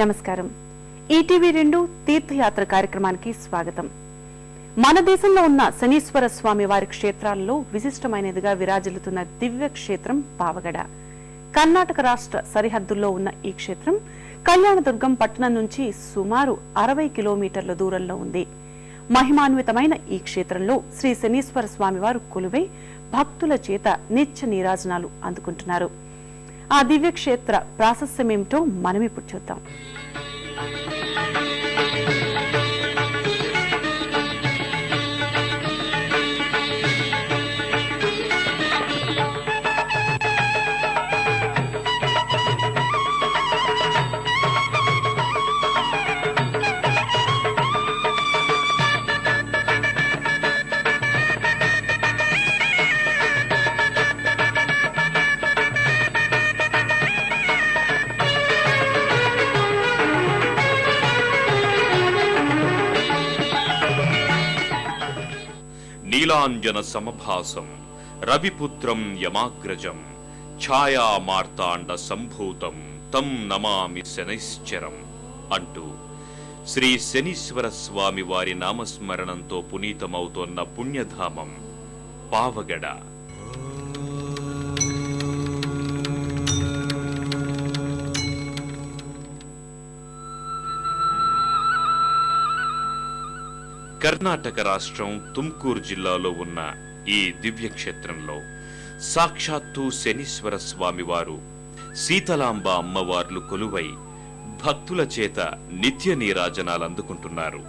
నమస్కారం. ఈటీవీ రెండు తీర్థయాత్ర కార్యక్రమానికి స్వాగతం. మన దేశంలో ఉన్న శనీశ్వర స్వామి వారి క్షేత్రాల్లో విశిష్టమైనదిగా విరాజిల్లుతున్న దివ్య క్షేత్రం పావగడ. కర్ణాటక రాష్ట్ర సరిహద్దుల్లో ఉన్న ఈ క్షేత్రం కళ్యాణదుర్గం పట్టణం నుంచి సుమారు అరవై కిలోమీటర్ల దూరంలో ఉంది. మహిమాన్వితమైన ఈ క్షేత్రంలో శ్రీ శనీశ్వర స్వామివారు కొలువై భక్తుల చేత నిత్య నీరాజనాలు అందుకుంటున్నారు. ఆ దివ్య క్షేత్ర మనం ఇప్పుడు చూద్దాం. నీలాంజన సమభాసం రవిపుత్రం యమాగ్రజం ఛాయా మార్తాండ సంభూతం తం నమామి శనైశ్చరం అంటూ శ్రీ శనీశ్వర స్వామి వారి నామస్మరణంతో పునీతమవుతోన్న పుణ్యధామం పావగడ. కర్ణాటక రాష్ట్రం తుమ్కూరు జిల్లాలో ఉన్న ఈ దివ్యక్షేత్రంలో సాక్షాత్తు శనీశ్వర స్వామివారు సీతలాంబ అమ్మవార్లు కొలువై భక్తుల చేత నిత్య నీరాజనాలు అందుకుంటున్నారు.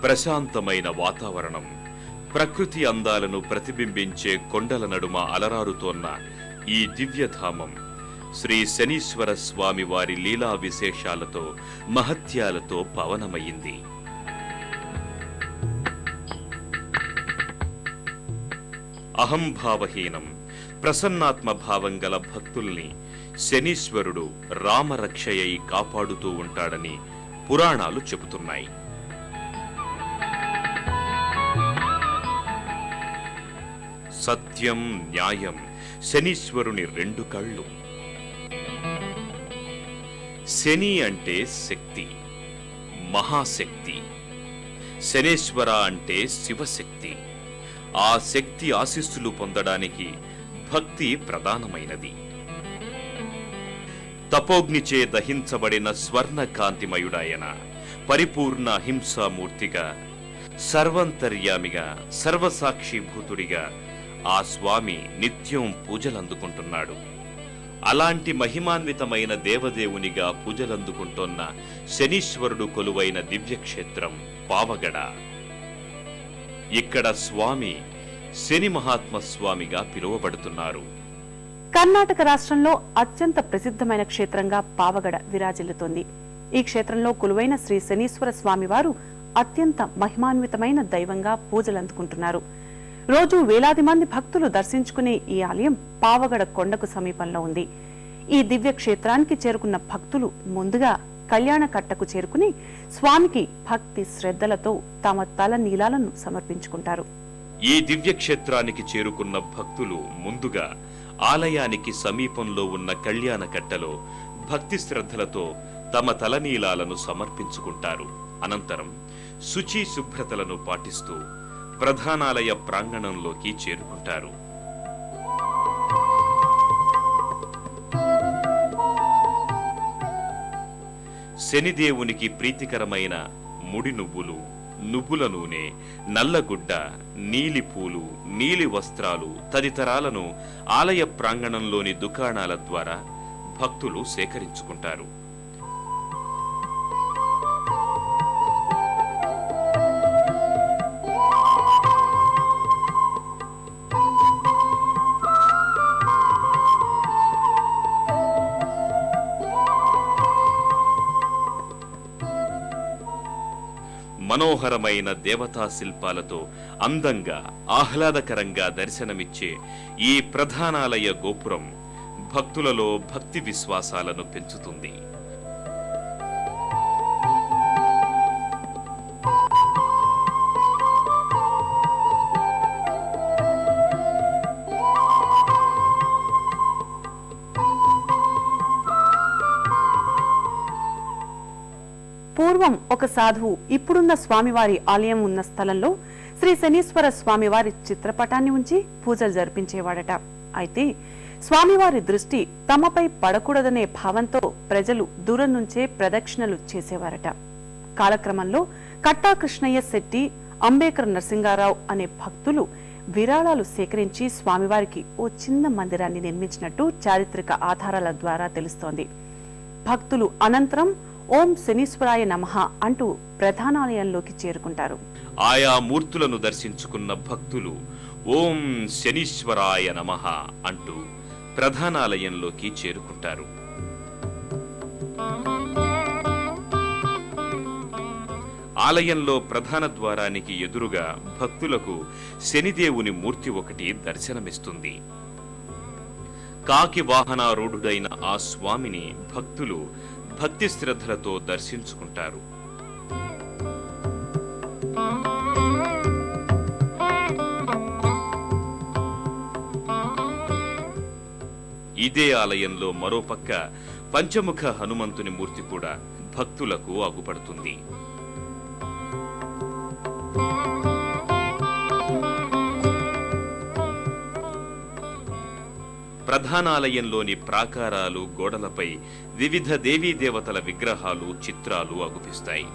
ప్రశాంతమైన వాతావరణం ప్రకృతి అందాలను ప్రతిబింబించే కొండల నడుమ అలరారుతోన్న ఈ దివ్యధామం శ్రీ శనీశ్వర స్వామి వారి లీలా విశేషాలతో మహత్యాలతో పవనమయ్యింది. అహంభావహీనం ప్రసన్నాత్మ భావం గల భక్తుల్ని శనీశ్వరుడు రామరక్షయై కాపాడుతూ ఉంటాడని పురాణాలు చెబుతున్నాయి. సత్యం న్యాయం శనీశ్వరుని రెండు కళ్ళు. శని అంటే శక్తి మహాశక్తి. శనేశ్వర అంటే శివశక్తి. ఆ శక్తి ఆశీస్సులు పొందడానికి భక్తి ప్రధానమైనది. తపోగ్నిచే దహించబడిన స్వర్ణ కాంతిమయుడాయన పరిపూర్ణ హింసామూర్తిగా సర్వంతర్యామిగా సర్వసాక్షిభూతుడిగా ఆ స్వామి నిత్యం పూజలందుకుంటున్నాడు. అలాంటి మహిమాన్వితమైన దేవదేవునిగా పూజలందుకుంటోన్న శనీశ్వరుడు కొలువైన దివ్యక్షేత్రం పావగడ. ఇక్కడ స్వామి శని మహాత్మ స్వామిగా పిలువబడుతున్నారు. కర్ణాటక రాష్ట్రంలో అత్యంత ప్రసిద్ధమైన క్షేత్రంగా పావగడ విరాజిల్లుతోంది. ఈ క్షేత్రంలో కొలువైన శ్రీ శనీశ్వర స్వామి వారు అత్యంత మహిమాన్వితమైన దైవంగా పూజలందుకుంటున్నారు. రోజు వేలాది మంది భక్తులు దర్శించుకునే ఈ ఆలయం పావగడ కొండకు సమీపంలో ఉంది. ఈ దివ్య క్షేత్రానికి చేరుకున్న భక్తులు ముందుగా కళ్యాణ కట్టకు చేరుకుని స్వామికి భక్తి శ్రద్ధలతో తమ తల నీలాలను సమర్పించుకుంటారు. ఈ దివ్యక్షేత్రానికి చేరుకున్న భక్తులు ముందుగా ఆలయానికి సమీపంలో ఉన్న కళ్యాణ కట్టలో భక్తి శ్రద్ధలతో తమ తలనీలాలను సమర్పించుకుంటారు. అనంతరం శుచి శుభ్రతలను పాటిస్తూ ప్రధానాలయ ప్రాంగణంలోకి చేరుకుంటారు. శనిదేవునికి ప్రీతికరమైన ముడి నువ్వులు నువ్వుల నూనె నల్లగుడ్డ నీలి పూలు నీలి వస్త్రాలు తదితరాలను ఆలయ ప్రాంగణంలోని దుకాణాల ద్వారా భక్తులు సేకరించుకుంటారు. మనోహరమైన దేవతా శిల్పాలతో అందంగా ఆహ్లాదకరంగా దర్శనమిచ్చే ఈ ప్రధానాలయ గోపురం భక్తులలో భక్తి విశ్వాసాలను పెంచుతుంది. పూర్వం ఒక సాధువు ఇప్పుడున్న స్వామివారి ఆలయం ఉన్న స్థలంలో శ్రీ శనీశ్వర స్వామివారి చిత్రపటాన్ని ఉంచి పూజలు జరిపించేవాడట. అయితే స్వామివారి దృష్టి తమపై పడకూడదనే భావంతో ప్రజలు దూరం నుంచే ప్రదక్షిణలు చేసేవారట. కాలక్రమంలో కట్టా కృష్ణయ్య శెట్టి అంబేకర్ నరసింగారావు అనే భక్తులు విరాళాలు సేకరించి స్వామివారికి ఓ చిన్న మందిరాన్ని నిర్మించినట్టు చారిత్రక ఆధారాల ద్వారా తెలుస్తోంది. భక్తులు అనంతరం ఓం శనీశ్వరాయ నమః అంటూ ప్రధానాలయంలోకి చేరుకుంటారు. ఆయా మూర్తులను దర్శించుకున్న భక్తులు ఓం శనీశ్వరాయ నమః అంటూ ప్రధానాలయంలోకి చేరుకుంటారు. ఆలయంలో ప్రధాన ద్వారానికి ఎదురుగా భక్తులకు శనిదేవుని మూర్తి ఒకటి దర్శనమిస్తుంది. కాకి వాహనారూఢుడైన ఆ స్వామిని భక్తులు భక్తి శ్రద్ధలతో దర్శించుకుంటారు. ఇదే ఆలయంలో మరోపక్క పంచముఖ హనుమంతుని మూర్తి కూడా భక్తులకు అగుపడుతుంది. ప్రధానాలయంలోని ప్రాకారాలు గోడలపై వివిధ దేవీ దేవతల విగ్రహాలు చిత్రాలు అగుపిస్తాయి.